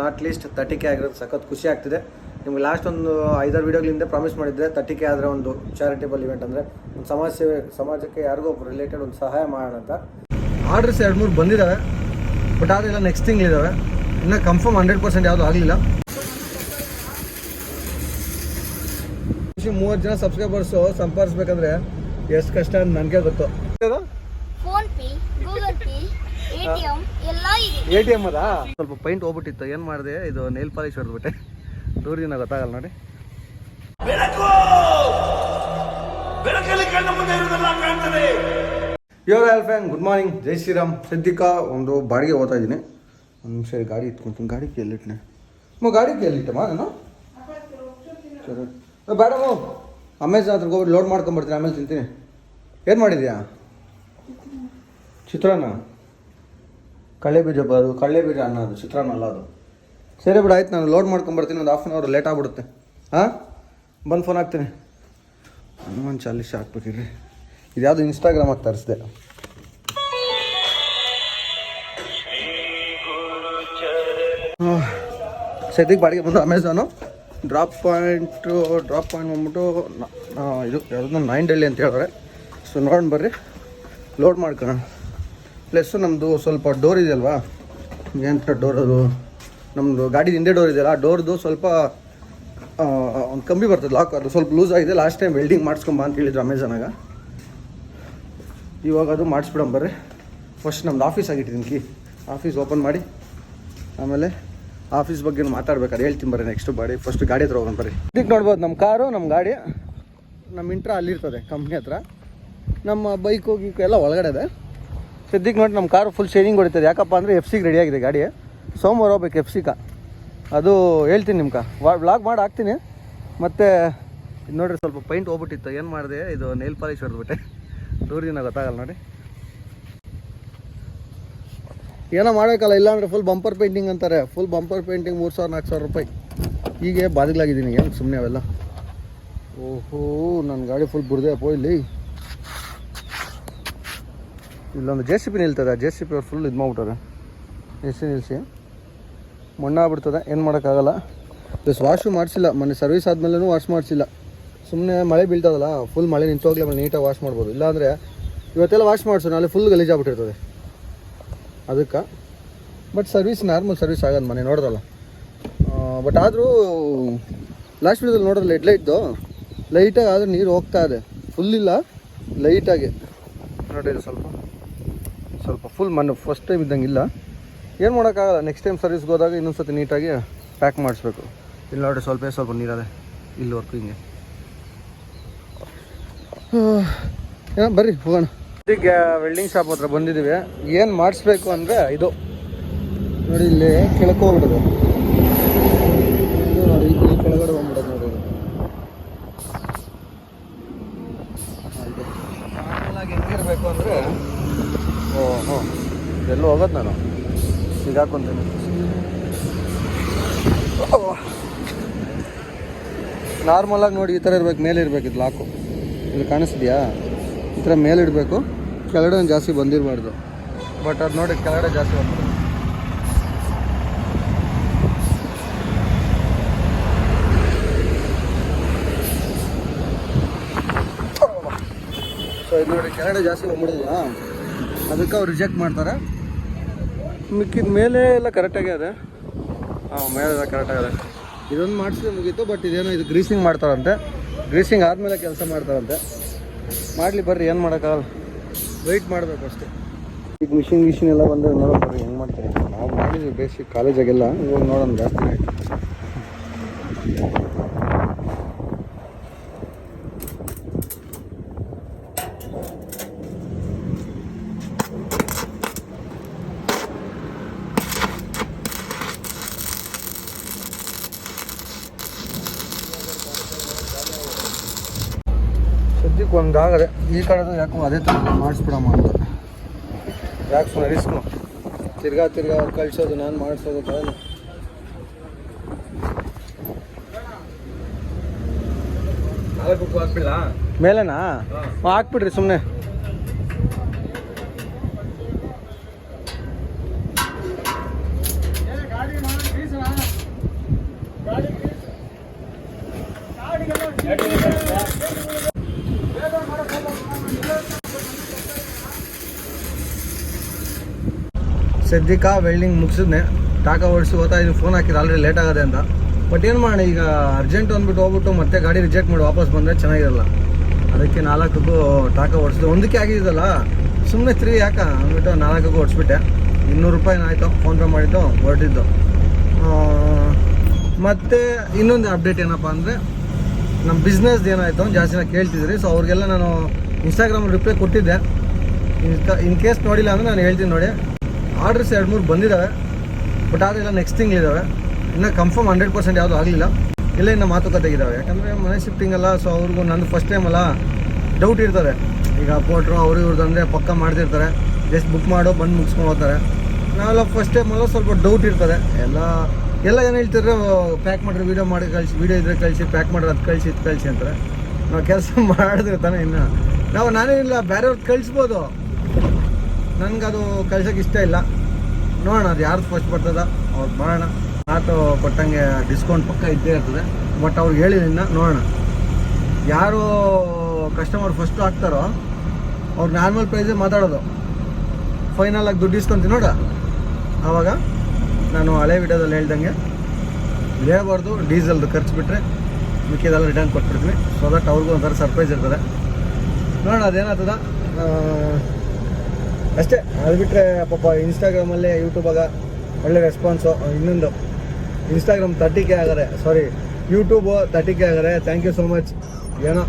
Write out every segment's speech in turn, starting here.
Not least thirty K ಆಗಿರೋದು ಸಖತ್ ಖುಷಿ ಆಗ್ತಿದೆ. ನಿಮ್ಗೆ ಲಾಸ್ಟ್ ಒಂದು ಐದಾರು ವೀಡಿಯೋಗಳಿಂದ ಪ್ರಾಮಿಸ್ ಮಾಡಿದರೆ ತರ್ಟಿ ಕೆ ಆದರೆ ಒಂದು ಚಾರಿಟೇಬಲ್ ಇವೆಂಟ್ ಅಂದರೆ ಒಂದು ಸಮಾಜ ಸೇವೆ ಸಮಾಜಕ್ಕೆ ಯಾರಿಗೋ ಒಬ್ಬರು ರಿಲೇಟೆಡ್ ಒಂದು ಸಹಾಯ ಮಾಡೋಣ ಅಂತ. ಆರ್ಡರ್ಸ್ ಎರಡು ಮೂರು ಬಂದಿದ್ದಾವೆ ಬಟ್ ಆದರೆ ಎಲ್ಲ ನೆಕ್ಸ್ಟ್ ತಿಂಗಳಿದ್ದಾವೆ ಇನ್ನೂ ಕನ್ಫರ್ಮ್ ಹಂಡ್ರೆಡ್ ಪರ್ಸೆಂಟ್ ಯಾವುದೂ ಆಗಲಿಲ್ಲ. ಮೂವತ್ತು ಜನ ಸಬ್ಸ್ಕ್ರೈಬರ್ಸು ಸಂಪಾದಿಸ್ಬೇಕಂದ್ರೆ ಎಷ್ಟು ಕಷ್ಟ ಅಂತ ನನಗೆ ಗೊತ್ತು. PhonePe Google Pay A T ಇದೆ ಎ ಟಿ ಎಂ ಅದಾ? ಸ್ವಲ್ಪ ಪೈಂಟ್ ಹೋಗ್ಬಿಟ್ಟಿತ್ತು ಏನು ಮಾಡಿದೆ? ಇದು ನೇಲ್ ಪಾಲಿಶ್ ಹೊಡೆದ್ಬಿಟ್ಟೆ ದೂರದಿಂದ ಗೊತ್ತಾಗಲ್ಲ ನೋಡಿ. Your L fan good morning ಜೈ ಶ್ರೀರಾಮ್ ಸದ್ಯಕ್ಕೆ ಒಂದು ಬಾಡಿಗೆ ಹೋಗ್ತಾ ಇದ್ದೀನಿ. ಒಂದು ನಿಮಿಷ ಗಾಡಿ ಇಟ್ಕೊಂತೀನಿ ಗಾಡಿ ಕೇಳಿಟ್ನೆ ಮೋ ಗಾಡಿ ಕೇಳಿಟ್ಟಮ್ಮ ನಾನು? ಸರಿ ಬೇಡಮ್ಮ ಅಮೆಝಾನ್ ಹತ್ರ ಹೋಗ್ಬಿಟ್ಟು ಲೋಡ್ ಮಾಡ್ಕೊಂಬರ್ತೀನಿ ಆಮೇಲೆ ತಿಂತೀನಿ. ಏನು ಮಾಡಿದ್ಯಾ? ಚಿತ್ರಾನ್ನ? ಕಳ್ಳೆ ಬೀಜ ಅದು ಕಳ್ಳೆ ಬೀಜ ಅನ್ನ ಅದು ಚಿತ್ರಾನ್ನ ಅಲ್ಲ ಅದು ಸರಿ ಬಿಡು, ಆಯ್ತು, ನಾನು ಲೋಡ್ ಮಾಡ್ಕೊಂಬರ್ತೀನಿ ಒಂದು ಹಾಫ್ ಅನ್ ಅವರ್ ಲೇಟ್ ಆಗ್ಬಿಡುತ್ತೆ. ಹಾಂ? ಬಂದು ಫೋನ್ ಹಾಕ್ತೀನಿ. ಹನುಮಾನ್ ಚಾಲೀಸ್ ಹಾಕ್ಬೇಕಿರ್ರಿ. ಇದು ಯಾವುದು ಇನ್ಸ್ಟಾಗ್ರಾಮಾಗಿ ತರಿಸಿದೆ. ಸದ್ಯಕ್ಕೆ ಬಾಡಿಗೆ ಬಂದು Amazon drop point drop point ಬಂದ್ಬಿಟ್ಟು ಇದು ಯಾವುದನ್ನ ನೈನ್ ಡೆಲ್ಲಿ ಅಂತ ಹೇಳಿದ್ರೆ ಸೊ ನೋಡೋಣ ಬರ್ರಿ. ಲೋಡ್ ಮಾಡ್ಕೊಳ್ಳೋಣ. ಪ್ಲಸ್ಸು ನಮ್ಮದು ಸ್ವಲ್ಪ ಡೋರ್ ಇದೆಯಲ್ವಾ ಎಂಥ ಡೋರ್ ಅದು? ನಮ್ಮದು ಗಾಡಿ ಹಿಂದೆ ಡೋರ್ ಇದೆಯಲ್ಲ, ಆ ಡೋರ್ದು ಸ್ವಲ್ಪ ಒಂದು ಕಂಬಿ ಬರ್ತದೆ ಲಾಕ್ ಅದು. ಸ್ವಲ್ಪ ಲೂಸ್ ಆಗಿದೆ. ಲಾಸ್ಟ್ ಟೈಮ್ ವೆಲ್ಡಿಂಗ್ ಮಾಡಿಸ್ಕೊಂಬ ಅಂತ ಹೇಳಿದ್ರು ಅಮೆಝಾನಾಗ ಇವಾಗ ಅದು ಮಾಡಿಸ್ಬಿಡೋಣ ಬರ್ರಿ. ಫಸ್ಟ್ ನಮ್ದು ಆಫೀಸ್ ಆಗಿಟ್ಟಿದ್ದೀನಿ ಕಿ. ಆಫೀಸ್ ಓಪನ್ ಮಾಡಿ, ಆಮೇಲೆ ಆಫೀಸ್ ಬಗ್ಗೆ ಮಾತಾಡ್ಬೇಕಾದ್ರೆ ಹೇಳ್ತೀನಿ ಬರ್ರಿ ನೆಕ್ಸ್ಟ್ ಬಾಡಿ ಫಸ್ಟ್ ಗಾಡಿ ಹತ್ರ ಹೋಗೋಣ ಬರ್ರಿ. ಇದಕ್ಕೆ ನೋಡ್ಬೋದು ನಮ್ಮ ಕಾರು ನಮ್ಮ ಗಾಡಿ ನಮ್ಮ ಇಂಟ್ರಾ ಅಲ್ಲಿರ್ತದೆ ಕಂಪ್ನಿ ಹತ್ರ. ನಮ್ಮ ಬೈಕು ಗೀಕು ಎಲ್ಲ ಒಳಗಡೆ ಇದೆ. ಸದ್ಯಕ್ಕೆ ನೋಡಿ ನಮ್ಮ ಕಾರು ಫುಲ್ ಶೇರಿಂಗ್ ಹೊಡಿತದೆ. ಯಾಕಪ್ಪ ಅಂದರೆ ಎಫ್ ಸಿಗೆ ರೆಡಿಯಾಗಿದೆ ಗಾಡಿ. ಸೋಮವಾರ ಹೋಗ್ಬೇಕು ಎಫ್ ಸಿಕ ಅದು ಹೇಳ್ತೀನಿ ನಿಮ್ಗೆ. ವ್ಲಾಗ್ ಮಾಡಿ ಹಾಕ್ತೀನಿ. ಮತ್ತು ನೋಡಿರಿ ಸ್ವಲ್ಪ ಪೈಂಟ್ ಹೋಗ್ಬಿಟ್ಟಿತ್ತು. ಏನು ಮಾಡಿದೆ? ಇದು ನೇಲ್ ಪಾಲಿಶ್ ಹೊಡೆದ್ಬಿಟ್ಟೆ. ದೂರದಿಂದ ಗೊತ್ತಾಗಲ್ಲ ನೋಡಿ. ಏನೋ ಮಾಡೋಕ್ಕಲ್ಲ ಇಲ್ಲಾಂದ್ರೆ ಫುಲ್ ಬಂಪರ್ ಪೇಂಟಿಂಗ್ ಅಂತಾರೆ. ಫುಲ್ ಬಂಪರ್ ಪೇಂಟಿಂಗ್ ಮೂರು ಸಾವಿರ, ನಾಲ್ಕು ಸಾವಿರ ರೂಪಾಯಿ. ಹೀಗೆ ಬಾದಿಲಾಗಿದ್ದೀನಿ ಏನು ಸುಮ್ಮನೆ ಅವೆಲ್ಲ. ಓಹೋ ನನ್ನ ಗಾಡಿ ಫುಲ್ ಬುರ್ದೆ ಇಲ್ಲಿ. ಇಲ್ಲೊಂದು ಜೆ ಸಿ ಪಿ ನಿಲ್ತದೆ ಜೆ ಸಿ ಪಿ ಅವ್ರು ಫುಲ್ ಇದು ಮಾಡ್ಬಿಟ್ಟಾರೆ. ಸಿ ನಿಲ್ಲಿಸಿ ಮಣ್ಣಾಗ್ಬಿಡ್ತದೆ ಏನು ಮಾಡೋಕ್ಕಾಗಲ್ಲ. ಪ್ಲಸ್ ವಾಶು ಮಾಡಿಸಿಲ್ಲ, ಮೊನ್ನೆ ಸರ್ವಿಸ್ ಆದಮೇಲೂ ವಾಶ್ ಮಾಡಿಸಿಲ್ಲ. ಸುಮ್ಮನೆ ಮಳೆ ಬೀಳ್ತದಲ್ಲ ಫುಲ್ ಮಳೆ ನಿಂತೋಗ್ಲಿ ಆಮೇಲೆ ನೀಟಾಗಿ ವಾಶ್ ಮಾಡ್ಬೋದು. ಇಲ್ಲಾಂದರೆ ಇವತ್ತೆಲ್ಲ ವಾಶ್ ಮಾಡಿಸು, ನಾಳೆ ಫುಲ್ ಗಲೀಜಾಗ್ಬಿಟ್ಟಿರ್ತದೆ ಅದಕ್ಕೆ. ಬಟ್ ಸರ್ವಿಸ್ ನಾರ್ಮಲ್ ಸರ್ವಿಸ್ ಆಗೋದು ಮನೆ, ನೋಡ್ದಲ್ಲ. ಬಟ್ ಆದರೂ ಲಾಸ್ಟ್ ವೀಡಿಯೋದಲ್ಲಿ ನೋಡಿದ್ರಲ್ಲ ಹೆಡ್ಲೈಟ್ದು ಲೈಟಾಗಿ ಆದರೂ ನೀರು ಹೋಗ್ತಾ ಇದೆ. ಫುಲ್ ಇಲ್ಲ ಲೈಟಾಗಿ ನೋಡಿದ್ರೆ ಸ್ವಲ್ಪ. ಸ್ವಲ್ಪ ಫುಲ್ ಮಣ್ಣು ಫಸ್ಟ್ ಟೈಮ್ ಇದ್ದಂಗೆ ಇಲ್ಲ. ಏನು ಮಾಡೋಕ್ಕಾಗಲ್ಲ ನೆಕ್ಸ್ಟ್ ಟೈಮ್ ಸರ್ವಿಸ್ಗೆ ಹೋದಾಗ ಇನ್ನೊಂದು ಸತಿ ನೀಟಾಗಿ ಪ್ಯಾಕ್ ಮಾಡಿಸ್ಬೇಕು. ಇಲ್ಲಿ ನೋಡಿ ಸ್ವಲ್ಪ ಸ್ವಲ್ಪ ನೀರದೆ ಇಲ್ಲಿವರೆಗೂ ಹಿಂಗೆ. ಬರ್ರಿ, ಹೋಗೋಣ. ಈಗ ವೆಲ್ಡಿಂಗ್ ಶಾಪ್ ಹತ್ರ ಬಂದಿದ್ದೀವಿ. ಏನು ಮಾಡಿಸ್ಬೇಕು ಅಂದರೆ ಇದು. ನೋಡಿ, ಇಲ್ಲಿ ಕೆಳಕ್ಕೆ ಹೋಗ್ಬಿಡೋದು. ನೋಡಿ ಕೆಳಗಡೆ ಹೋಗ್ಬಿಡೋದು ನೋಡಿ ಇದು. ಹಾ, ಇದು. Normal ಆಗಿ ಹೆಂಗಿರ್ಬೇಕು ಅಂದರೆ ಓ ಹೋ ಎಲ್ಲೂ ಹೋಗೋದು ನಾನು? ಸಿಗಾಕೊಂತೀನಿ. ನಾರ್ಮಲಾಗಿ ನೋಡಿ ಈ ಥರ ಇರ್ಬೇಕು, ಮೇಲೆ ಇರ್ಬೇಕು ಇದು ಲಾಕು ಇಲ್ಲಿ ಕಾಣಿಸ್ತಿದ್ಯಾ? ಈ ಥರ ಮೇಲೆ ಇಡಬೇಕು, ಕೆಳಗಡೆ ಜಾಸ್ತಿ ಬಂದಿರಬಾರ್ದು. ಬಟ್ ಅದು ನೋಡಿ ಕೆಳಗಡೆ ಜಾಸ್ತಿ ಬಂದಿರೋದು ಸೊ ಇದು ನೋಡಿ ಕೆಳಗಡೆ ಜಾಸ್ತಿ ಬಂದ್ಬಿಡೋದಿಲ್ಲ ಅದಕ್ಕೆ ಅವ್ರು ರಿಜೆಕ್ಟ್ ಮಾಡ್ತಾರೆ. ಮಿಕ್ಕಿದ ಮೇಲೆ ಎಲ್ಲ ಕರೆಕ್ಟಾಗಿ ಅದೇ ಹಾಂ ಮೇಲೆ ಎಲ್ಲ ಕರೆಕ್ಟಾಗಿದೆ ಇದೊಂದು ಮಾಡಿಸಿದ್ರೆ ಮುಗೀತು ಬಟ್ ಇದೇನೋ ಇದು ಗ್ರೀಸಿಂಗ್ ಮಾಡ್ತಾರಂತೆ. ಗ್ರೀಸಿಂಗ್ ಆದಮೇಲೆ ಕೆಲಸ ಮಾಡ್ತಾರಂತೆ. ಮಾಡಲಿ ಬರ್ರಿ ಏನು ಮಾಡೋಕ್ಕಾಗಲ್ಲ. ವೆಯ್ಟ್ ಮಾಡಬೇಕು ಅಷ್ಟೇ. ಈಗ ಮಿಷಿನ್ ಮಿಷಿನ್ ಎಲ್ಲ ಬಂದರೆ ನೋಡೋಣ ಬರ್ರಿ ಹೆಂಗೆ ಮಾಡ್ತಾರೆ. ನಾವು ಮಾಡಿದ್ವಿ ಬೇಸಿಕ್ ಕಾಲೇಜಾಗೆಲ್ಲ ಇವಾಗ ನೋಡೋಣ ಜಾಸ್ತಿ ಆಯ್ತು. ಸದ್ಯಕ್ಕೆ ಒಂದು ಆಗದೆ ಈ ಕಡೆದು ಯಾಕೋ ಅದೇ ಥರ ಮಾಡಿಸ್ಬಿಡಮ್ಮ ಅಂತ. ಯಾಕೆ ಸುಮ್ಮನೆ ರಿಸ್ಕು ತಿರ್ಗಾ ತಿರ್ಗಾ ಅವ್ರು ಕಳಿಸೋದು ನಾನು ಮಾಡಿಸೋದು ಕಾರಣ ಮೇಲೆನಾ? ಹಾಕ್ಬಿಡ್ರಿ ಸುಮ್ಮನೆ ಸದ್ಯಕ್ಕೆ ವೆಲ್ಡಿಂಗ್ ಮುಗಿಸಿದ್ನೆ. ಟಾಕ ಓಡಿಸಿ ಹೋಗ್ತಾ ಇದ್ದೀನಿ ಫೋನ್ ಹಾಕಿದ್ರೆ ಆಲ್ರೆಡಿ ಲೇಟ್ ಆಗದೆ ಅಂತ. ಬಟ್ ಏನು ಮಾಡೋಣ, ಈಗ ಅರ್ಜೆಂಟ್ ಅಂದ್ಬಿಟ್ಟು ಹೋಗ್ಬಿಟ್ಟು ಮತ್ತೆ ಗಾಡಿ ರಿಜೆಕ್ಟ್ ಮಾಡಿ ವಾಪಸ್ ಬಂದರೆ ಚೆನ್ನಾಗಿರಲ್ಲ. ಅದಕ್ಕೆ ನಾಲ್ಕಕ್ಕೂ ಟಾಕ ಓಡಿಸಿದೆ ಒಂದಕ್ಕೆ ಆಗಿದ್ದಲ್ಲ ಸುಮ್ಮನೆ ತ್ರೀ ಯಾಕ? ಅಂದ್ಬಿಟ್ಟು ನಾಲ್ಕಕ್ಕೂ ಓಡಿಸ್ಬಿಟ್ಟೆ. ಇನ್ನೂರು ರೂಪಾಯಿ ಆಯಿತು ಫೋನ್ಪೇ ಮಾಡಿದ್ದು, ಹೊರಟಿದ್ದು. ಮತ್ತು ಇನ್ನೊಂದು ಅಪ್ಡೇಟ್ ಏನಪ್ಪ ಅಂದರೆ ನಮ್ಮ ಬಿಸ್ನೆಸ್ದು ಏನಾಯಿತು ಜಾಸ್ತಿ ಕೇಳ್ತಿದ್ರಿ ಸೊ ಅವ್ರಿಗೆಲ್ಲ ನಾನು ಇನ್ಸ್ಟಾಗ್ರಾಮಲ್ಲಿ ರಿಪ್ಲೈ ಕೊಟ್ಟಿದ್ದೆ. ಇನ್ ಕೇಸ್ ನೋಡಿಲ್ಲ ಅಂದರೆ ನಾನು ಹೇಳ್ತೀನಿ ನೋಡಿ. ಆರ್ಡ್ರಸ್ ಎರಡು ಮೂರು ಬಂದಿದ್ದಾವೆ, ಬಟ್ ಅದೆಲ್ಲ ನೆಕ್ಸ್ಟ್ ತಿಂಗಳಿದ್ದಾವೆ ಇನ್ನೂ ಕನ್ಫರ್ಮ್ ಹಂಡ್ರೆಡ್ ಪರ್ಸೆಂಟ್ ಯಾವುದೂ ಆಗಲಿಲ್ಲ. ಇಲ್ಲ ಇನ್ನು ಮಾತುಕತೆಗಿದ್ದಾವೆ ಯಾಕಂದರೆ ಮನೆ ಶಿಫ್ಟಿಂಗ್ ಅಲ್ಲ ಸೊ ಅವ್ರಿಗೂ ನಂದು ಫಸ್ಟ್ ಟೈಮ್ ಅಲ್ಲ ಡೌಟ್ ಇರ್ತದೆ. ಈಗ ಪೋಟ್ರು ಅವ್ರು ಇವ್ರದ್ದು ಅಂದರೆ ಪಕ್ಕ ಮಾಡ್ತಿರ್ತಾರೆ. ಜಸ್ಟ್ ಬುಕ್ ಮಾಡೋ, ಬಂದು ಮುಗಿಸ್ಕೊಂಡು ಹೋಗ್ತಾರೆ. ನಾವೆಲ್ಲ ಫಸ್ಟ್ ಟೈಮ್ ಅಲ್ಲ, ಸ್ವಲ್ಪ ಡೌಟ್ ಇರ್ತದೆ. ಎಲ್ಲ ಎಲ್ಲ ಏನು ಹೇಳ್ತಿದ್ರೆ ಪ್ಯಾಕ್ ಮಾಡಿದ್ರೆ ವೀಡಿಯೋ ಮಾಡಿ, ಕಳಿಸಿ ವೀಡಿಯೋ ಇದ್ರೆ ಕಳಿಸಿ ಪ್ಯಾಕ್ ಮಾಡಿದ್ರೆ ಅದು ಕಳಿಸಿ, ಇದು ಕಳಿಸಿ ಅಂತಾರೆ. ನಾವು ಕೆಲಸ ಮಾಡಿದ್ರೆ ತಾನೇ ಇನ್ನು. ನಾವು ನಾನೇ ಇಲ್ಲ ಬೇರೆಯವ್ರದ್ದು ಕಳಿಸ್ಬೋದು. ನನಗೆ ಅದು ಕಳ್ಸೋಕೆ ಇಷ್ಟ ಇಲ್ಲ. ನೋಡೋಣ, ಅದು ಯಾರು ಫಸ್ಟ್ ಬರ್ತದ ಅವ್ರು ಮಾಡೋಣ. ಮಾತು ಕೊಟ್ಟಂಗೆ ಡಿಸ್ಕೌಂಟ್ ಪಕ್ಕ ಇದ್ದೇ ಇರ್ತದೆ. ಬಟ್ ಅವ್ರಿಗೆ ಹೇಳಿದ್ರಿಂದ ನೋಡೋಣ. ಯಾರು ಕಸ್ಟಮರ್ ಫಸ್ಟ್ ಹಾಕ್ತಾರೋ ಅವ್ರು ನಾರ್ಮಲ್ ಪ್ರೈಸೇ ಮಾತಾಡೋದು. ಫೈನಲ್ ಆಗಿ ದುಡ್ಡು ಇಸ್ಕೊಂತೀನಿ, ನೋಡ. ಆವಾಗ ನಾನು ಹಳೆ ವಿಡಿಯೋದಲ್ಲಿ ಹೇಳ್ದಂಗೆ ಹೇಳ್ಬಾರ್ದು ಡೀಸೆಲ್ದು ಖರ್ಚು ಬಿಟ್ಟರೆ ಮಿಕ್ಕಿದೆಲ್ಲ ರಿಟರ್ನ್ ಕೊಟ್ಬಿಡ್ತೀನಿ. ಸೊ ದಟ್ ಅವ್ರಿಗೂ ಒಂಥರ ಸರ್ಪ್ರೈಸ್ ಇರ್ತದೆ. ನೋಡೋಣ, ಅದೇನಾಗ್ತದ? ಅಷ್ಟೇ, ಅದು ಬಿಟ್ಟರೆ ಪಾಪ ಇನ್ಸ್ಟಾಗ್ರಾಮಲ್ಲಿ ಯೂಟ್ಯೂಬಾಗ ಒಳ್ಳೆ ರೆಸ್ಪಾನ್ಸು ಇನ್ನೊಂದು. ಇನ್ಸ್ಟಾಗ್ರಾಮ್ ತರ್ಟಿ ಕೆ ಆಗದೆ ಸಾರಿ ಯೂಟ್ಯೂಬು ತರ್ಟಿ ಕೆ ಆಗದೆ ಥ್ಯಾಂಕ್ ಯು ಸೋ ಮಚ್ ಏನೋ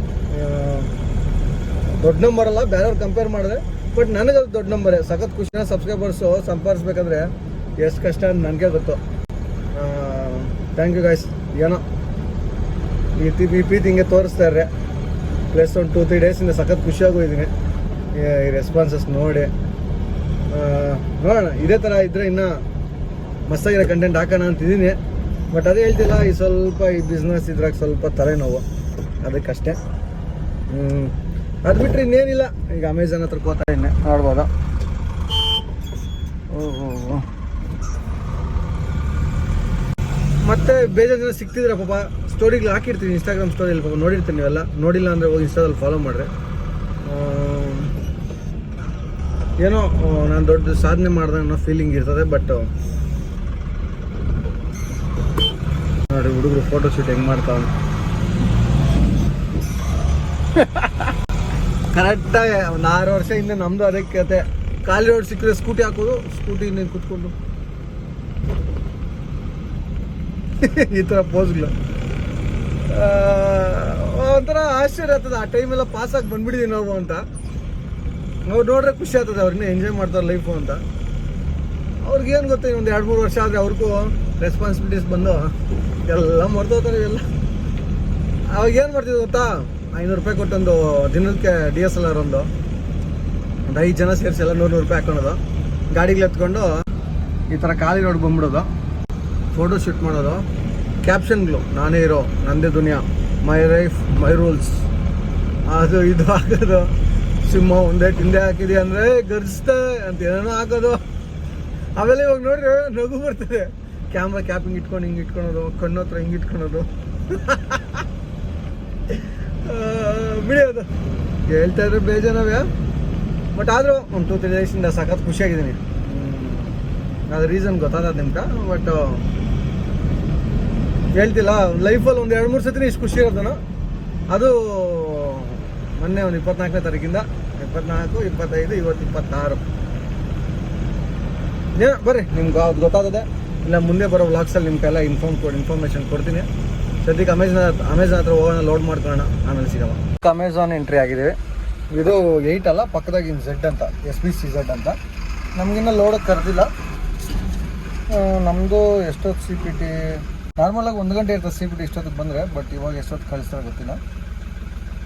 ದೊಡ್ಡ ನಂಬರ್ ಅಲ್ಲ, ಬೇರೆಯವ್ರು ಕಂಪೇರ್ ಮಾಡಿದ್ರೆ ಬಟ್ ನನಗೆ ಅದು ದೊಡ್ಡ ನಂಬರೇ ಸಖತ್ ಖುಷಿನ ಸಬ್ಸ್ಕ್ರೈಬರ್ಸು ಸಂಪಾದಿಸ್ಬೇಕಂದ್ರೆ ಎಷ್ಟು ಕಷ್ಟ ಅಂತ ನನಗೆ ಗೊತ್ತು. ಥ್ಯಾಂಕ್ ಯು ಗಾಯ್ಸ್ ಏನೋ, ಈ ಈ ಪ್ರೀತಿ ಹಿಂಗೆ ತೋರಿಸ್ತಾ ಇರ್ರೆ. ಪ್ಲಸ್ ಒಂದು ಟೂ ತ್ರೀ ಡೇಸಿಂದ ಸಖತ್ ಖುಷಿಯಾಗೂ ಇದ್ದೀನಿ ಈ ರೆಸ್ಪಾನ್ಸಸ್ ನೋಡಿ. ನೋಡೋಣ, ಇದೇ ಥರ ಇದ್ದರೆ ಇನ್ನೂ ಮಸ್ತಾಗಿರೋ ಕಂಟೆಂಟ್ ಹಾಕೋಣ ಅಂತಿದ್ದೀನಿ. ಬಟ್ ಅದೇ ಹೇಳ್ತಿಲ್ಲ, ಈ ಸ್ವಲ್ಪ ಈ ಬಿಸ್ನೆಸ್ ಇದ್ರಾಗ ಸ್ವಲ್ಪ ತಲೆನೋವು. ಅದಕ್ಕಷ್ಟೇ. ಅದು ಬಿಟ್ಟರೆ ಇನ್ನೇನಿಲ್ಲ. ಈಗ ಅಮೆಝಾನ್ ಹತ್ರ ಕೋತಾ ಇನ್ನೆ ನೋಡ್ಬೋದು? ಓಹೋ ಮತ್ತೆ ಬೇಜಾರು ಜನ ಸಿಕ್ತಿದ್ರೆ ಪಾಪ? ಸ್ಟೋರಿಗಳು ಹಾಕಿರ್ತೀನಿ ಇನ್ಸ್ಟಾಗ್ರಾಮ್ ಸ್ಟೋರಿಯಲ್ಲಿ ಪಾಪ ನೋಡಿರ್ತೀನಿ ನೀವೆಲ್ಲ. ನೋಡಿಲ್ಲ ಅಂದರೆ ಹೋಗಿ ಇನ್ಸ್ಟಾದಲ್ಲಿ ಫಾಲೋ ಮಾಡಿರಿ. ಏನೋ ನಾನು ದೊಡ್ಡ ಸಾಧನೆ ಮಾಡ್ದೆ ಅನ್ನೋ ಫೀಲಿಂಗ್ ಇರ್ತದೆ ಬಟ್ ನೋಡಿ, ಹುಡುಗರು ಫೋಟೋ ಶೂಟ್ ಹೆಂಗೆ ಮಾಡ್ತಾವೆ. ಕರೆಕ್ಟಾಗಿ ಒಂದು ಆರು ವರ್ಷ ಹಿಂದೆ ನಮ್ಮದು ಅದಕ್ಕೆ ಕತೆ. ಖಾಲಿ ರೋಡ್ ಸಿಕ್ಕಿದ್ರೆ ಸ್ಕೂಟಿ ಹಾಕೋದು ಸ್ಕೂಟಿ ಇನ್ನೇನು ಕುತ್ಕೊಂಡು. ಈ ಥರ ಪೋಸ್ಗಳು ಒಂಥರ ಆಶ್ಚರ್ಯ ಆಗ್ತದೆ. ಆ ಟೈಮೆಲ್ಲ ಪಾಸಾಗಿ ಬಂದ್ಬಿಡಿದೀವಿ ನಾವು ಅಂತ. ನಾವು ನೋಡ್ರೆ ಖುಷಿ ಆಗ್ತದೆ ಅವ್ರನ್ನ ಎಂಜಾಯ್ ಮಾಡ್ತಾರೆ ಲೈಫು ಅಂತ. ಅವ್ರಿಗೇನು ಗೊತ್ತ ಒಂದು ಎರಡು ಮೂರು ವರ್ಷ ಆದರೆ ಅವ್ರಿಗೂ ರೆಸ್ಪಾನ್ಸಿಬಿಲಿಟೀಸ್ ಬಂದು ಎಲ್ಲ ಮರ್ತೋತಾರೆ ಎಲ್ಲ ಅವಾಗ ಏನು ಮಾಡ್ತಿದ್ವಿ ಗೊತ್ತಾ? ಐನೂರು ರೂಪಾಯಿ ಕೊಟ್ಟೊಂದು ದಿನಕ್ಕೆ ಡಿ ಎಸ್ ಎಲ್ ಆರ್ ಒಂದು. ಒಂದು ಐದು ಜನ ಸೇರಿಸಿ ಎಲ್ಲ ನೂರು ನೂರು ರೂಪಾಯಿ ಹಾಕೊಳೋದು ಗಾಡಿಗೆ ಎತ್ಕೊಂಡು ಈ ಥರ ಖಾಲಿ ರೋಡ್ ಬಂದ್ಬಿಡೋದು. ಫೋಟೋ ಶೂಟ್ ಮಾಡೋದು. ಕ್ಯಾಪ್ಷನ್ಗಳು ನಾನೇ ಇರೋ, ನಂದೇ ದುನಿಯಾ ಮೈ ಲೈಫ್ ಮೈ ರೂಲ್ಸ್ ಅದು ಇದು ಹಾಕೋದು ಸಿಂಹ ಒಂದೇ ತಿಂದೆ ಹಾಕಿದೆ ಅಂದರೆ ಗರ್ಜಿಸ್ತೆ ಅಂತ ಏನೇನೋ ಹಾಕೋದು. ಆಮೇಲೆ ಇವಾಗ ನೋಡ್ರಿ, ನಗು ಬರ್ತದೆ. ಕ್ಯಾಮ್ರಾ ಕ್ಯಾಪ್ ಹಿಂಗೆ ಇಟ್ಕೊಂಡು ಹಿಂಗೆ ಇಟ್ಕೊಳೋದು, ಕಣ್ಣು ಹತ್ರ ಹಿಂಗೆ ಇಟ್ಕೊಳೋದು. ಬಿಡಿಯೋದು ಹೇಳ್ತಾ ಇದ್ರೆ ಬೇಜಾರವೇ ಬಟ್ ಆದರೂ ಒಂದು ಟೂ ತ್ರೀ ಡೇಸಿಂದ ಸಖತ್ ಖುಷಿಯಾಗಿದ್ದೀನಿ. ಅದು ರೀಸನ್ ಗೊತ್ತಾದ ನಿಮ್ಗೆ ಬಟ್ ಹೇಳ್ತಿಲ್ಲ. ಲೈಫಲ್ಲಿ ಒಂದು ಎರಡು, ಮೂರು ಸತಿನೇ ಇಷ್ಟು ಖುಷಿ ಇರೋದನ್ನು ಅದು ಮೊನ್ನೆ ಒಂದು ಇಪ್ಪತ್ನಾಲ್ಕನೇ ತಾರೀಕಿಂದ ಇಪ್ಪತ್ನಾಲ್ಕು, ಇಪ್ಪತ್ತೈದು, ಇವತ್ತು ಇಪ್ಪತ್ತಾರು. ಏನೋ ಬರ್ರಿ, ನಿಮ್ಗೆ ಅದು ಗೊತ್ತಾಗದೆ ಇಲ್ಲ, ಮುಂದೆ ಬರೋ ವ್ಲಾಗ್ಸಲ್ಲಿ ನಿಮ್ಗೆಲ್ಲ ಇನ್ಫಾರ್ಮ್ ಕೊಡಿ ಇನ್ಫಾರ್ಮೇಷನ್ ಕೊಡ್ತೀನಿ. ಸದ್ಯಕ್ಕೆ ಅಮೆಝಾನ್ ಅಮೆಝಾನ್ ಹತ್ರ ಹೋಗೋಣ ಲೋಡ್ ಮಾಡ್ಕೊಳ್ಳೋಣ, ಆಮೇಲೆ ಸಿಗೋಣ. ಅಮೆಝಾನ್ ಎಂಟ್ರಿ ಆಗಿದ್ದೀವಿ ಇದು ಏಯ್ಟ್ ಅಲ್ಲ, ಪಕ್ಕದಾಗ ಇನ್ ಝೆಡ್ ಅಂತ ಎಸ್ ಬಿ ಸಿ ಝೆಡ್ ಅಂತ. ನಮಗಿನ್ನ ಲೋಡಕ್ಕೆ ಕರೆದಿಲ್ಲ. ನಮ್ಮದು ಎಷ್ಟೊತ್ತು ಸಿ ಪಿ ಟಿ ನಾರ್ಮಲಾಗಿ ಒಂದು ಗಂಟೆ ಇರ್ತದೆ ಸಿ ಪಿ ಟಿ ಇಷ್ಟೊತ್ತಿಗೆ ಬಂದರೆ ಬಟ್ ಇವಾಗ ಎಷ್ಟೊತ್ತು ಕಳಿಸ್ತಾರೆ ಗೊತ್ತಿಲ್ಲ.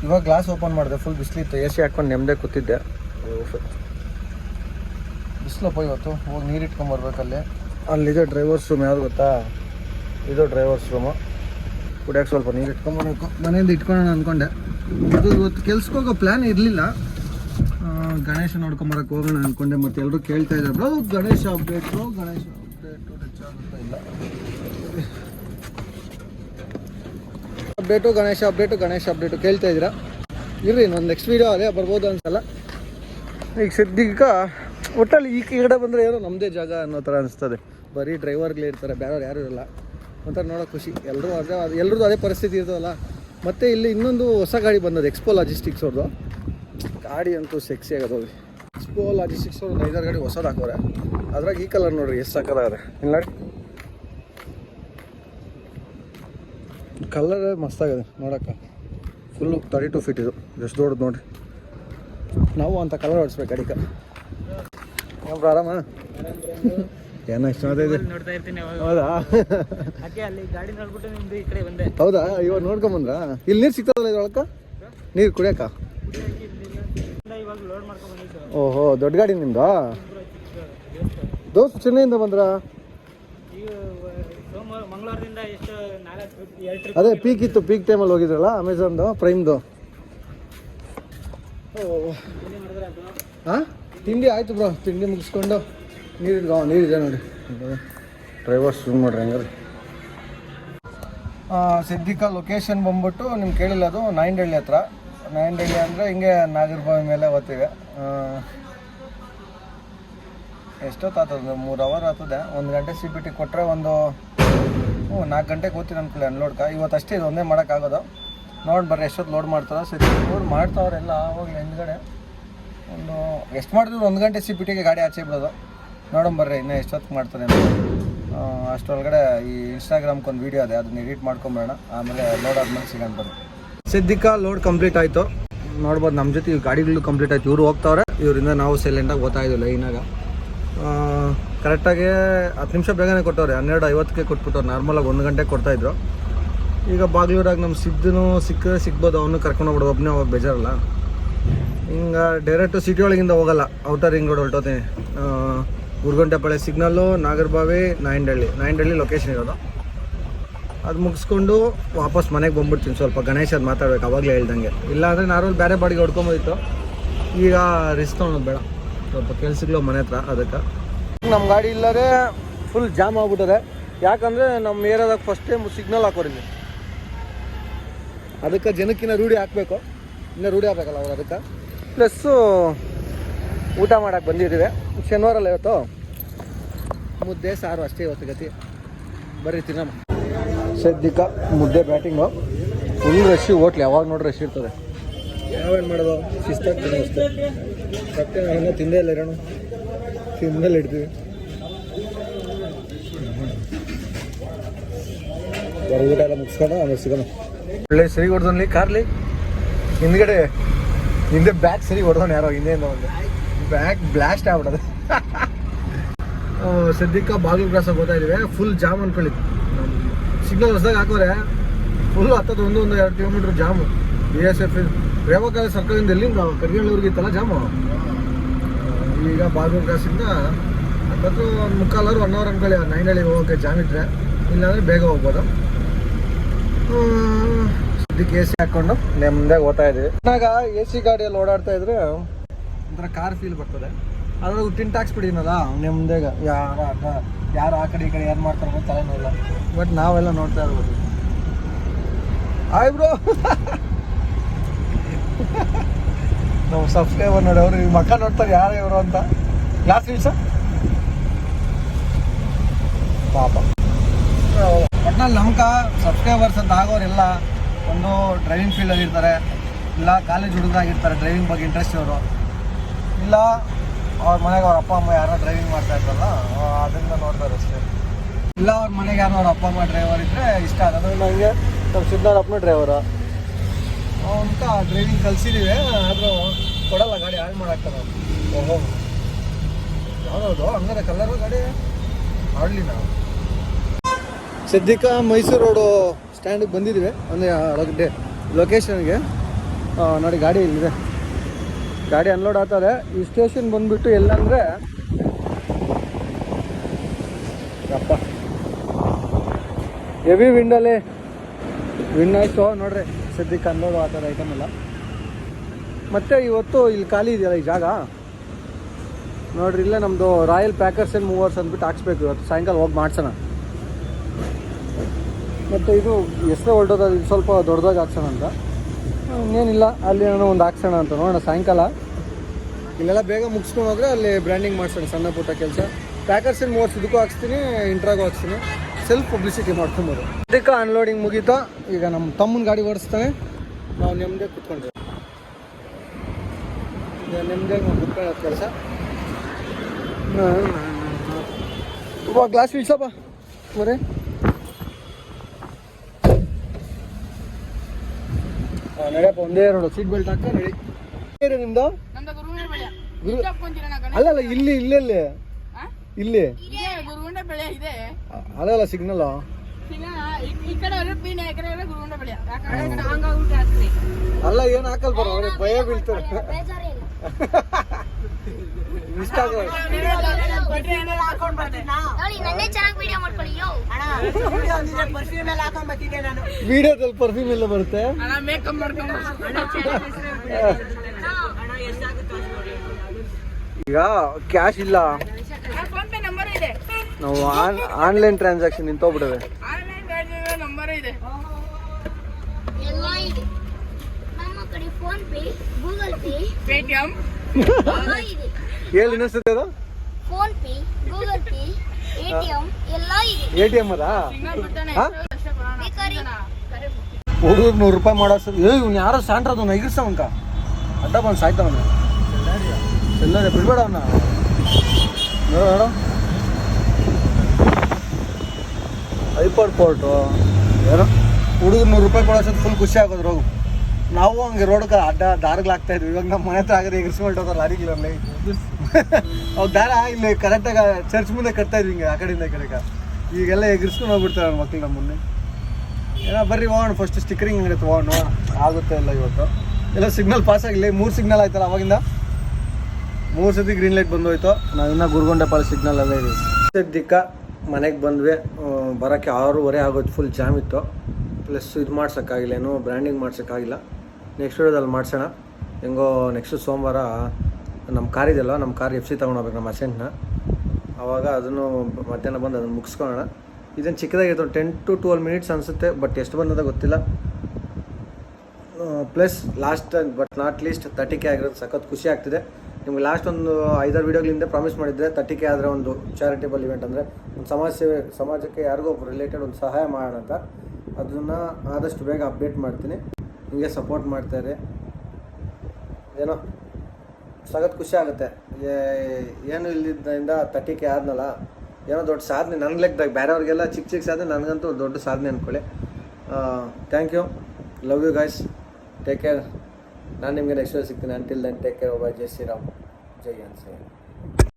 ಇವಾಗ ಗ್ಲಾಸ್ ಓಪನ್ ಮಾಡಿದೆ ಫುಲ್ ಬಿಸಿಲಿತ್ತು ಎ ಸಿ ಹಾಕ್ಕೊಂಡು ನೆಮ್ಮದೇ ಕೂತಿದ್ದೆ. ಬಿಸಿಲಪ್ಪ ಇವತ್ತು ಹೋಗಿ ನೀರು ಇಟ್ಕೊಂಬರ್ಬೇಕಲ್ಲಿ ಅಲ್ಲಿದೆ ಡ್ರೈವರ್ಸ್ ರೂಮ್ ಯಾವ್ದು ಗೊತ್ತಾ? ಇದು ಡ್ರೈವರ್ಸ್ ರೂಮು ಕುಡಿಯೋಕೆ ಸ್ವಲ್ಪ ನೀರು ಇಟ್ಕೊಂಬರ್ಬೇಕು ಮನೆಯಿಂದ ಇಟ್ಕೊಳ್ಳೋಣ ಅಂದ್ಕೊಂಡೆ ಇದು ಇವತ್ತು ಕೆಲ್ಸಕ್ಕೆ ಹೋಗೋ ಪ್ಲ್ಯಾನ್ ಇರಲಿಲ್ಲ ಗಣೇಶ ನೋಡ್ಕೊಂಬರಕ್ಕೆ ಹೋಗೋಣ ಅಂದ್ಕೊಂಡೆ ಮತ್ತೆ ಎಲ್ಲರೂ ಕೇಳ್ತಾ ಇದ್ದಾರೆ. Ganesha update Ganesha update touch ಆಗುತ್ತಾ ಇಲ್ಲ update, Ganesha update Ganesha update ಕೇಳ್ತಾ ಇದ್ದೀರಾ? ಇರ್ರಿ ನಾನು ನೆಕ್ಸ್ಟ್ ವೀಡಿಯೋ ಅದೇ ಬರ್ಬೋದು ಅನ್ಸಲ್ಲ. ಈಗ ಸದ್ಯಕ್ಕ ಒಟ್ಟಲ್ಲಿ ಈ ಕಡೆ ಬಂದರೆ ಏನೋ ನಮ್ಮದೇ ಜಾಗ ಅನ್ನೋ ಥರ ಅನಿಸ್ತದೆ. ಬರೀ ಡ್ರೈವರ್ಗಳೇ ಇರ್ತಾರೆ, ಬೇರೆಯವ್ರು ಯಾರೂ ಇರಲ್ಲ. ಒಂಥರ ನೋಡೋ ಖುಷಿ. ಎಲ್ಲರೂ ಅದೇ ಎಲ್ಲರದ್ದು ಅದೇ ಪರಿಸ್ಥಿತಿ ಇರ್ತದಲ್ಲ. ಮತ್ತು ಇಲ್ಲಿ ಇನ್ನೊಂದು ಹೊಸ ಗಾಡಿ ಬಂದದ್ದು ಎಕ್ಸ್ಪೋ ಲಾಜಿಸ್ಟಿಕ್ಸ್ ಅವ್ರದ್ದು ಗಾಡಿ ಅಂತೂ ಸೆಕ್ಸಿ ಆಗೋದು ಎಕ್ಸ್ಪೋ ಲಾಜಿಸ್ಟಿಕ್ಸ್ ಅವ್ರು ಒಂದು ಐದಾರು ಗಾಡಿ ಹೊಸದು ಹಾಕೋರೆ ಅದ್ರಾಗ ಈ ಕಲರ್ ನೋಡ್ರಿ, ಎಷ್ಟು ಸಕ್ಕದಾಗ ಇಲ್ಲ ಕಲರ್ ಮಸ್ತಾಗಿದೆ ನೋಡೋಕೆ ಫುಲ್ಲು ತರ್ಟಿ ಟು ಫೀಟ್ ಇದು. ಎಷ್ಟು ದೊಡ್ಡದು ನೋಡಿರಿ. ನಾವು ಅಂತ ಕಲರ್ ಹೊಡಿಸ್ಬೇಕು ಅಡಿಕೆ. ಏನು ಆರಾಮ ಏನೋ ಇಷ್ಟ ಇದೆ? ನೋಡ್ತಾ ಇರ್ತೀನಿ ಹೌದಾ? ಹೌದಾ? ಇವಾಗ ನೋಡ್ಕೊಂಬಂದ್ರ ಇಲ್ಲಿ ನೀರು ಸಿಗ್ತದಲ್ಲ ಇದ್ರೊಳಕ ನೀರು ಕುಡಿಯಕ್ಕ? ಓಹೋ ದೊಡ್ಡ ಗಾಡಿ ನಿಮ್ದು? ದೋಸ್ತ ಚೆನ್ನೈಯಿಂದ ಬಂದ್ರ? ಮಂಗಳವಾರದಿಂದ ಎಷ್ಟು ಅದೇ ಪೀಕ್ ಇತ್ತು ಪೀಕ್ ಟೈಮಲ್ಲಿ ಹೋಗಿದ್ರಲ್ಲ ಅಮೆಝಾನ್ದು ಪ್ರೈಮ್ದು ಹಾಂ? ತಿಂಡಿ ಆಯಿತು ಬ್ರೋ ತಿಂಡಿ ಮುಗಿಸ್ಕೊಂಡು ನೀರಿಲ್ಲ ನೀರಿದೆ ನೋಡಿ. ಡ್ರೈವರ್ ಸ್ವಿಮ್ ಮಾಡ್ರಿ ಹಂಗಾರೆ ಸಿದ್ದಿಕಾ ಲೊಕೇಶನ್ ಬಂದ್ಬಿಟ್ಟು ನಿಮ್ಗೆ ಕೇಳಿಲ್ಲ ಅದು ನಾಯಿಂಡಹಳ್ಳಿ ಹತ್ರ. ನಾಯಿಂಡಹಳ್ಳಿ ಅಂದರೆ ಹಿಂಗೆ ನಾಗರಬಾವಿ ಮೇಲೆ ಓದ್ತೀವಿ ಎಷ್ಟೊತ್ತು ಆತದ ಮೂರು ಅವರ್ ಆಗ್ತದೆ ಒಂದು ಗಂಟೆ ಸಿ ಪಿ ಟಿ ಕೊಟ್ಟರೆ ಒಂದು ಹ್ಞೂ ನಾಲ್ಕು ಗಂಟೆಗೆ ಹೋಗ್ತೀನಿ ಅನ್ಕೊಳ್ಳಿ, ಅನ್ಲೋಡ್ಕ. ಇವತ್ತು ಅಷ್ಟೇ ಇದು ಒಂದೇ ಮಾಡೋಕ್ಕಾಗೋದು. ನೋಡಿ ಬರ್ರಿ, ಎಷ್ಟೊತ್ತು ಲೋಡ್ ಮಾಡ್ತಾರೆ, ಸರಿ. ಲೋಡ್ ಮಾಡ್ತಾವ್ರೆಲ್ಲ ಹೋಗ್ಲಿ ಹಿಂದ್ಗಡೆ ಒಂದು, ಎಷ್ಟು ಮಾಡಿದ್ರು ಒಂದು ಗಂಟೆ ಸಿ ಪಿಟಿಗೆ ಗಾಡಿ ಆಚೆ ಬಿಡೋದು. ನೋಡೋಣ ಬರ್ರಿ, ಇನ್ನೂ ಎಷ್ಟೊತ್ತು ಮಾಡ್ತಾರೆ ಅಷ್ಟರೊಳಗಡೆ ಈ ಇನ್ಸ್ಟಾಗ್ರಾಮ್ಗೆ ಒಂದು ವೀಡಿಯೋ ಇದೆ ಅದನ್ನ ಎಡಿಟ್ ಮಾಡ್ಕೊಂಬರೋಣ ಆಮೇಲೆ ಲೋಡ್ ಆದ್ಮೇಲೆ ಸಿಗೋಣ ಬರ್ರಿ. ಸಿದ್ದಿಕಾ ಲೋಡ್ ಕಂಪ್ಲೀಟ್ ಆಯಿತು. ನೋಡ್ಬೋದು ನಮ್ಮ ಜೊತೆ ಈ ಗಾಡಿಗಳು ಕಂಪ್ಲೀಟ್ ಆಯ್ತು. ಇವರು ಹೋಗ್ತಾವ್ರೆ. ಇವರಿಂದ ನಾವು ಸೈಲೆಂಟಾಗಿ ಓದ್ತಾ ಇದ್ದೀವಿ ಲೈನಾಗ ಕರೆಕ್ಟಾಗಿ ಹತ್ತು ನಿಮಿಷ ಬೇಗನೆ ಕೊಟ್ಟವ್ರೆ, ಹನ್ನೆರಡು ಐವತ್ತಕ್ಕೆ ಕೊಟ್ಬಿಟ್ಟವ್ರು ನಾರ್ಮಲಾಗಿ ಒಂದು ಗಂಟೆಗೆ ಕೊಡ್ತಾಯಿದ್ರು ಈಗ ಬಾಗ್ಲೂರಾಗ ನಮ್ಮ ಸಿದ್ದನು ಸಿಕ್ಕರೆ ಸಿಗ್ಬೋದು ಅವನು ಕರ್ಕೊಂಡು ಹೋಗ್ಬಿಡೋದು ಒಬ್ಬನೇ ಅವಾಗ ಬೇಜಾರಲ್ಲ. ಹಿಂಗೆ ಡೈರೆಕ್ಟು ಸಿಟಿ ಒಳಗಿಂದ ಹೋಗಲ್ಲ ಔಟರ್ ರಿಂಗ್ ರೋಡ್ ಹೊರಟೋತೀನಿ ಪಳೆ ಸಿಗ್ನಲ್ಲು, ನಾಗರಬಾವಿ, ನಾಯಂಡಳ್ಳಿ. ನಾಯಂಡಳ್ಳಿ ಲೊಕೇಶನ್ ಇರೋದು. ಅದು ಮುಗಿಸ್ಕೊಂಡು ವಾಪಸ್ ಮನೆಗೆ ಬಂದ್ಬಿಡ್ತೀನಿ ಸ್ವಲ್ಪ, ಗಣೇಶ್ ಅದು ಮಾತಾಡ್ಬೇಕು, ಅವಾಗಲೇ ಹೇಳ್ದಂಗೆ. ಇಲ್ಲ ಅಂದರೆ ನಾರ್ಮಲ್ ಬೇರೆ ಬಾಡಿಗೆ ಹೊಡ್ಕೊಂಬೋದಿತ್ತು. ಈಗ ರಿಸ್ಕ್ ತೊಗೊಳೋದು ಬೇಡ. ಸ್ವಲ್ಪ ಕೆಲ್ಸಗಳು ಮನೆ ಹತ್ರ, ಅದಕ್ಕೆ. ನಮ್ಮ ಗಾಡಿ ಇಲ್ಲದೆ ಫುಲ್ ಜಾಮ್ ಆಗ್ಬಿಟ್ಟದೆ. ಯಾಕಂದರೆ ನಮ್ಮ ಏರಿಯಾದಾಗ ಫಸ್ಟ್ ಟೈಮ್ ಸಿಗ್ನಲ್ ಹಾಕೋರಿಲ್ಲ ಅದಕ್ಕೆ ಜನಕ್ಕಿನ್ನ ರೂಢಿ ಹಾಕಬೇಕು. ಇನ್ನೂ ರೂಢಿ ಹಾಕಬೇಕಲ್ಲ ಅವ್ರು ಅದಕ್ಕೆ. ಪ್ಲಸ್ಸು ಊಟ ಮಾಡೋಕ್ಕೆ ಬಂದಿದ್ದೀವಿ. ಶನಿವಾರ ಅಲ್ಲ ಇವತ್ತು. ಮುದ್ದೆ, ಸಾರು ಅಷ್ಟೇ ಇವತ್ತು ಗತಿ. ಬರ್ರಿ ತಿನ್ನಮ್ಮ. ಸದ್ಯಕ್ಕ ಮುದ್ದೆ ಬ್ಯಾಟಿಂಗು ಫುಲ್ ರಶ್ ಹೋಟ್ಲು ಯಾವಾಗ ನೋಡಿ ರಶ್ ಇರ್ತದೆ. ಯಾವೇನು ಮಾಡೋದು? ಶಿಸ್ತಾಗಿ ತಿನ್ನೋ ಅಷ್ಟೇ. ಮತ್ತೆ ನಾವು ಇನ್ನೂ ತಿಂದೇ ಇಲ್ಲ ಇರೋಣ ತಿಂದಲ್ಲಿ ಇಡ್ತೀವಿ. ಊಟ ಎಲ್ಲ ಮುಗಿಸ್ಕೊಂಡು ಆಮೇಲೆ ಸಿಗೋಣ. ಒಳ್ಳೆ ಸರಿ ಹೊಡೆದಲ್ಲಿ ಕಾರ್ಲಿ. ಹಿಂದ್ಗಡೆ, ಹಿಂದೆ ಬ್ಯಾಕ್ ಸರಿ ಹೊಡೆದವನು ಯಾರೋ, ಹಿಂದೆಯಿಂದ ಒಂದು. ಬ್ಯಾಕ್ ಬ್ಲಾಸ್ಟ್ ಆಗ್ಬಿಡೋದು ಸದ್ಯಕ್ಕೆ ಬಾಗಿಲು ಕ್ರಾಸ್ ಹೋಗ್ತಾ ಇದೀವಿ. ಫುಲ್ ಜಾಮ್ ಅನ್ಕೊಳ್ಳಿ. ಸಿಗ್ನಲ್ ಹೊಸದಾಗ ಹಾಕೋರೆ. ಫುಲ್ ಹತ್ತದ ಒಂದು ಒಂದು ಎರಡು kilometre jam B S F ರೇವಕಾಲ ಸರ್ಕಲಿಂದ ಎಲ್ಲಿಂದ? ಕರ್ಗೇಳವ್ರಿಗೆ ಇತ್ತಲ್ಲ ಜಾಮು ಈಗ ಬಾಗಿಲು ಕ್ರಾಸಿಂದ ಹತ್ತತ್ರ ಒಂದು ಮುಕ್ಕಾಲು ಅವರ್ ಒನ್ ಅವರ್ ಅನ್ಕೊಳ್ಳಿ ನೈನಳ್ಳಿಗೆ ಹೋಗೋಕ್ಕೆ ಜಾಮ್ ಇಟ್ಟರೆ ಇಲ್ಲಾಂದರೆ ಬೇಗ ಹೋಗ್ಬೋದು. ಸದ್ಯಕ್ಕೆ ಎ ಸಿ ಹಾಕ್ಕೊಂಡು ನೆಮ್ಮದಿಯಾಗಿ ಓದ್ತಾ ಇದ್ದೀವಿ. ಇನ್ನಾಗ ಎ ಸಿ ಗಾಡಿಯಲ್ಲಿ ಓಡಾಡ್ತಾ ಇದ್ರೆ ಒಂಥರ ಕಾರ್ ಫೀಲ್ ಬರ್ತದೆ. ಅದ್ರಾಗ ಟಿಂಟ್ ಹಾಕ್ಸ್ಬಿಟ್ಟಿನಲ್ಲ ನೆಮ್ಮದಿಯಾಗ ಯಾರ ಯಾರು ಆ ಕಡೆ ಈ ಕಡೆ ಏನು ಮಾಡ್ತಾರೆ ಅಂತ ತಲೆನೋಲ್ಲ ಬಟ್ ನಾವೆಲ್ಲ ನೋಡ್ತಾ ಇರ್ಬೋದು. ಆಯ್ ಬ್ರೋ ನಮ್ಮ ಸಬ್ಸ್ಕ್ರೈಬರ್ ನೋಡಿ ಅವರು ಈ ಮಕ್ಕ ನೋಡ್ತಾರೆ, ಯಾರು ಇವರು ಅಂತ. ಕ್ಲಾಸ್ ಸರ್ ಪಾಪ. ಒಟ್ನಲ್ಲಿ ನಮ್ಕ ಸಬ್ಸ್ಕ್ರೈಬರ್ಸ್ ಅಂತ ಆಗೋರೆಲ್ಲ ಒಂದು ಡ್ರೈವಿಂಗ್ ಫೀಲ್ಡಲ್ಲಿ ಇರ್ತಾರೆ. ಇಲ್ಲ ಕಾಲೇಜ್ ಹುಡುಗರಾಗಿರ್ತಾರೆ ಡ್ರೈವಿಂಗ್ ಬಗ್ಗೆ ಇಂಟ್ರೆಸ್ಟ್ ಅವರು ಇಲ್ಲ, ಅವ್ರ ಮನೆಗೆ ಅವ್ರ ಅಪ್ಪ, ಅಮ್ಮ ಯಾರೋ ಡ್ರೈವಿಂಗ್ ಮಾಡ್ತಾ ಇರ್ತಾರಲ್ಲ ಅದರಿಂದ ನೋಡ್ತಾರೆ ಅಷ್ಟೇ. ಇಲ್ಲ, ಅವ್ರ ಮನೆಗೆ ಯಾರೋ ಅವ್ರ ಅಪ್ಪ, ಅಮ್ಮ ಡ್ರೈವರ್ ಇದ್ದರೆ ಇಷ್ಟ ಆಗೋದು ನನಗೆ ನಮ್ಮ ಸಿದ್ಧಾರಪ್ಪನ ಡ್ರೈವರು ಅಂತ ಡ್ರೈವಿಂಗ್ ಕಲ್ಸಿದೀವಿ, ಆದರೂ ಕೊಡಲ್ಲ, ಗಾಡಿ ಹಾಳು ಮಾಡಾಕ್ತಾರೆ. ಓಹೋ. ಯಾವ್ದು ಹಂಗಾರೆ ಕಲರು ಗಾಡಿ? ಆಡಲಿ ನಾವು. ಸದ್ಯಕ್ಕೆ ಮೈಸೂರು ರೋಡು ಸ್ಟ್ಯಾಂಡಿಗೆ ಬಂದಿದ್ದೀವಿ ಅಂದರೆ ಲೊಕೇಶನ್ಗೆ ನೋಡಿ, ಗಾಡಿ ಇಲ್ಲಿದೆ. ಗಾಡಿ ಅನ್ಲೋಡ್ ಆಗ್ತದೆ. ಈ ಸ್ಟೇಷನ್ ಬಂದ್ಬಿಟ್ಟು ಎಲ್ಲಂದರೆ ಅಪ್ಪ ಹೆವಿ ವಿಂಡಲ್ಲಿ ವಿನ್ ಆಯಿತು, ನೋಡ್ರಿ. ಸದ್ಯಕ್ಕೆ ಆ ಥರ ಐಟಮ್ ಎಲ್ಲ ಮತ್ತೆ ಇವತ್ತು ಇಲ್ಲಿ ಖಾಲಿ ಇದೆಯಲ್ಲ ಈ ಜಾಗ? ನೋಡ್ರಿ, ಇಲ್ಲೇ ನಮ್ಮದು ರಾಯಲ್ ಪ್ಯಾಕರ್ಸ್ ಆ್ಯಂಡ್ ಮೂವರ್ಸ್ ಅಂದ್ಬಿಟ್ಟು ಹಾಕ್ಸ್ಬೇಕು ಇವತ್ತು. ಸಾಯಂಕಾಲ ಹೋಗಿ ಮಾಡ್ಸೋಣ. ಮತ್ತು ಇದು ಎಷ್ಟೇ ಹೊರಟೋದು ಇದು ಸ್ವಲ್ಪ ದೊಡ್ಡದಾಗಿ ಹಾಕ್ಸೋಣ ಅಂತ. ಇನ್ನೇನಿಲ್ಲ, ಅಲ್ಲಿ ನಾನು ಒಂದು ಹಾಕ್ಸೋಣ ಅಂತ ನೋಡೋಣ ಸಾಯಂಕಾಲ. ಇಲ್ಲೆಲ್ಲ ಬೇಗ ಮುಗಿಸ್ಕೊಂಡು ಹೋದರೆ ಅಲ್ಲಿ ಬ್ರ್ಯಾಂಡಿಂಗ್ ಮಾಡ್ಸೋಣ, ಸಣ್ಣ ಪುಟ್ಟ ಕೆಲಸ. ಪ್ಯಾಕರ್ಸ್ ಏನು ಮೂವರ್ಸ್ ಇದಕ್ಕೂ ಹಾಕ್ಸ್ತೀನಿ ಇಂಟ್ರಾಗೂ ಹಾಕ್ಸ್ತೀನಿ. ಸೆಲ್ಫ್ ಪಬ್ಲಿಸಿಟಿ ಮಾಡ್ಕೊಬೋದು. ಅದಕ್ಕೆ ಅನ್ಲೋಡಿಂಗ್ ಮುಗೀತಾ ಈಗ ನಮ್ಮ ತಮ್ಮನ ಗಾಡಿ ಓಡಿಸ್ತಾನೆ. ನಾವು ನೆಮ್ಮದಿಯಾಗಿ ಕುತ್ಕೊಂಡ್ರೆ. ನೆಮ್ಮದಿಯಾಗಿ ನಾವು ಕುತ್ಕೊಳ್ಳೋದು ಕೆಲಸ. ಗ್ಲಾಸ್ ಇಳಿಸಪ್ಪ ಮರೆ ನಡೆಯಪ್ಪ ಒಂದೇ ರೋಡು ಸೀಟ್ ಬೆಲ್ಟ್ ಹಾಕ ನಡಿ. ಏರಿ ನಿಮ್ದು? ಇಲ್ಲಿ ಅಲ್ಲಲ್ಲ ಇಲ್ಲಿ ಇಲ್ಲೆಲ್ಲಿ ಆ? ಇಲ್ಲಿ. ಹಂಗಾಗ್ಬಿಟ್ಟು ಹಾಕ್ರಿ ಅಲ್ಲ ಏನು ಹಾಕಲ್ ಬರೋ? ಅವ್ರಿಗೆ ಭಯ ಬೀಳ್ತಾರೆ ಇಷ್ಟ ಆಗಲ್ಲ ನೋಡಿ ನನ್ನೇ ಚೆನ್ನಾಗಿ ವಿಡಿಯೋ ಮಾಡ್ಕೊಳ್ಳಿ ಯೋ. ವಿಡಿಯೋದಲ್ಲಿ ಪರ್ಫ್ಯೂಮ್ ಎಲ್ಲ ಬರುತ್ತೆ. ಈಗ ಕ್ಯಾಶ್ ಇಲ್ಲ. ನಾವು ಆನ್ ಆನ್ಲೈನ್ ಟ್ರಾನ್ಸಾಕ್ಷನ್ ನಿಂತೋಗ್ಬಿಡವೆ ಆನ್ಲೈನ್ ನಂಬರ್ ಇದೆ ಎಲ್ಲ ಇದೆ. ನಮ್ಮ PhonePe Google Pay Paytm ಇದೆ ಹೇಳಿ ಇನ್ನೊಂದ್ಸತಿ ಅದು? PhonePe Google Pay ATM ಎಲ್ಲ ಇದೆ ಎ ಟಿ ಎಂ ಅದಾ ಸಿಂಗಲ್ ಬಿಡ್ತಾನೆ ಹಾ? ಅಷ್ಟೇ ಕೊಡೋಣ ಬೇಕಾರಿ ಹುಡುಗರು ನೂರು ರೂಪಾಯಿ ಮಾಡೋ ಸರ್ ಏ ಇವ್ನು ಯಾರೋ ಸ್ಯಾಂಟ್ರದು ನಗಿರ್ಸವಂಕ ಅಡ್ಡ ಬಂದು ಸಾಯ್ತವನ ಎಲ್ಲರೇ ಬಿಡ್ಬೇಡ ಅವನ್ನ ನೋಡು ನೋಡು ಐಪಾಡ್ ಪೋರ್ಟು ಏನೋ? ಹುಡುಗ ನೂರು ರೂಪಾಯಿ ಕೊಡೋಸೋದು ಫುಲ್ ಖುಷಿ ಆಗೋದ್ರು ನಾವು ಹಂಗೆ ರೋಡ್ಗೆ ಅಡ್ಡ ದಾರಿಗೆ ಆಗ್ತಾ ಇದ್ವಿ. ಇವಾಗ ನಮ್ಮ ಮನೆ ಹತ್ರ ಆಗದೆ ಎಗರ್ಸ್ಕೊಳ್ತದ ಲಾರಿಗಳಲ್ಲಿ ಅವು ದಾರ ಇಲ್ಲಿ ಕರೆಕ್ಟಾಗಿ ಚರ್ಚ್ ಮುಂದೆ ಕಟ್ತಾ ಇದ್ವಿ ಹಿಂಗೆ ಆ ಕಡೆಯಿಂದ ಈ ಕಡೆಗೆ. ಈಗೆಲ್ಲ ಎಗರ್ಸ್ಕೊಂಡು ಹೋಗ್ಬಿಡ್ತಾರೆ ನನ್ನ ಮಕ್ಳು ನಮ್ಮ ಮುನ್ನೆ ಏನೋ ಬರ್ರಿ ಹೋಗೋಣ ಫಸ್ಟ್ ಸ್ಟಿಕ್ಕರಿಂಗ್ ಅಂಗಡಿ ಹೋಗೋಣ ಆಗುತ್ತೆ ಇಲ್ಲ ಇವತ್ತು. ಎಲ್ಲ ಸಿಗ್ನಲ್ ಪಾಸ್ ಆಗಿಲ್ಲ. ಮೂರು ಸಿಗ್ನಲ್ ಆಯ್ತಲ್ಲ ಅವಾಗಿಂದ? ಮೂರು ಸತಿ ಗ್ರೀನ್ ಲೈಟ್ ಬಂದೋಯ್ತು. ನಾವು ಇನ್ನೂ ಗುರುಗೊಂಡೆ ಪಾಲ್ ಸಿಗ್ನಲ್ ಎಲ್ಲ ಇದೀವಿ. ಸದ್ಯಕ್ಕ ಮನೆಗೆ ಬಂದ್ವಿ ಬರೋಕ್ಕೆ ಆರೂವರೆ ಆಗೋದು ಫುಲ್ ಜಾಮ್ ಇತ್ತು. ಪ್ಲಸ್ ಇದು ಮಾಡ್ಸೋಕ್ಕಾಗಿಲ್ಲ, ಏನು ಬ್ರ್ಯಾಂಡಿಂಗ್ ಮಾಡ್ಸೋಕ್ಕಾಗಿಲ್ಲ. ನೆಕ್ಸ್ಟ್ ವಿಡಿಯೋದಲ್ಲಿ ಮಾಡ್ಸೋಣ. ಹೆಂಗೋ ನೆಕ್ಸ್ಟ್ ಸೋಮವಾರ ನಮ್ಮ ಕಾರ್ ಇದೆಯಲ್ಲ ನಮ್ಮ ಕಾರ್ ಎಫ್ ಸಿ ತೊಗೊಂಡೋಗ್ಬೇಕು ನಮ್ಮ ಅಸೆಂಟ್ನ ಆವಾಗ ಅದನ್ನು ಮಧ್ಯಾಹ್ನ ಬಂದು ಅದನ್ನು ಮುಗಿಸ್ಕೊಳ್ಳೋಣ. ಇದನ್ನು ಚಿಕ್ಕದಾಗಿತ್ತು ಟೆನ್ ಟು ಟ್ವೆಲ್ ಮಿನಿಟ್ಸ್ ಅನಿಸುತ್ತೆ ಬಟ್ ಎಷ್ಟು ಬಂದದ ಗೊತ್ತಿಲ್ಲ. Plus last but not least thirty K ಆಗಿರೋದು ಸಖತ್ ಖುಷಿ ಆಗ್ತಿದೆ. ನಿಮ್ಗೆ ಲಾಸ್ಟ್ ಒಂದು ಐದಾರು ವೀಡಿಯೋಗಳಿಂದ ಪ್ರಾಮಿಸ್ ಮಾಡಿದರೆ ತಟ್ಟಿಕೆ ಆದರೆ ಒಂದು ಚಾರಿಟೇಬಲ್ ಇವೆಂಟ್ ಅಂದರೆ ಒಂದು ಸಮಾಜ ಸೇವೆ, ಸಮಾಜಕ್ಕೆ ಯಾರಿಗೋ ಒಬ್ಬರು ರಿಲೇಟೆಡ್ ಒಂದು ಸಹಾಯ ಮಾಡೋಣ ಅಂತ. ಅದನ್ನು ಆದಷ್ಟು ಬೇಗ ಅಪ್ಡೇಟ್ ಮಾಡ್ತೀನಿ. ನಿಮಗೆ ಸಪೋರ್ಟ್ ಮಾಡ್ತಾರೆ ಏನೋ ಸಗತ್ ಖುಷಿ ಆಗುತ್ತೆ. ಏನು ಇಲ್ಲಿದ್ದರಿಂದ ತಟ್ಟಿಕೆ ಆದ್ನಲ್ಲ, ಏನೋ ದೊಡ್ಡ ಸಾಧನೆ ನನ್ನ ಲೆಕ್ಕದಾಗ, ಬೇರೆಯವ್ರಿಗೆಲ್ಲ ಚಿಕ್ಕ ಚಿಕ್ಕ ಸಾಧನೆ, ನನಗಂತೂ ದೊಡ್ಡ ಸಾಧನೆ ಅಂದ್ಕೊಳ್ಳಿ thank you love you guys take care ನಾನು ನಿಮಗೆ ನೆಕ್ಸ್ಟ್ ಸಿಗ್ತೀನಿ ಅಂಟಿಲ್ ದೆನ್ ಟೇಕ್ ಕೇರ್ ಒಬ್ಬ ಜೈ ಶ್ರೀರಾಮ್ ಜೈ ಅನ್ಸೆ